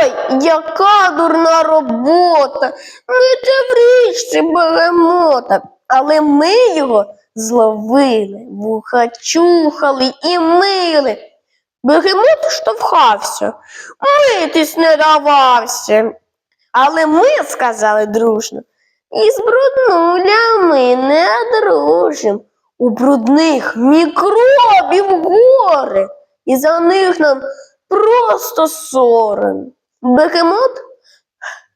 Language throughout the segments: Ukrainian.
Ой, яка дурна робота! Мити в річці бегемота. Але ми його зловили, вуха чухали і мили. Бегемот штовхався, митись не давався. Але ми сказали дружно, із бруднулями не дружим. У брудних мікробів горе, і за них нам просто сором. Бегемот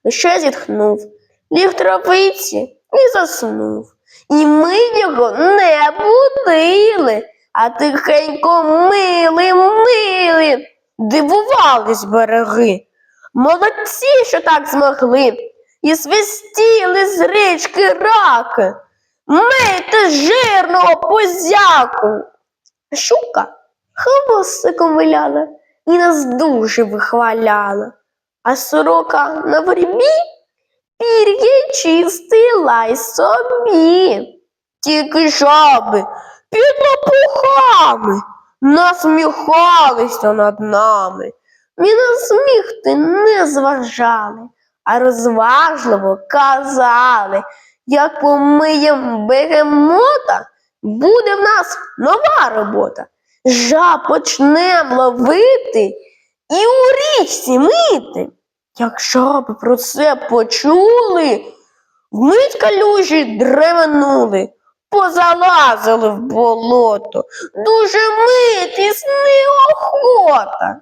ще зітхнув, ліг в травиці і заснув. І ми його не будили, а тихенько мили, мили. Дивувались береги. Молодці, що так змогли, і свистіли з річки раки. Мийте жирного позяку. Щука хвостиком виляла і нас дуже вихваляла. А сорока на вербі пір'я чистила собі. Тільки жаби під лопухами насміхалися над нами. Ми на сміхти не зважали, а розважливо казали, як помиєм бегемота, буде в нас нова робота. Жаб почнем ловити і у річці мити. Як жаби про це почули, вмить калюжі дременули, позалазили в болото, дуже митись неохота.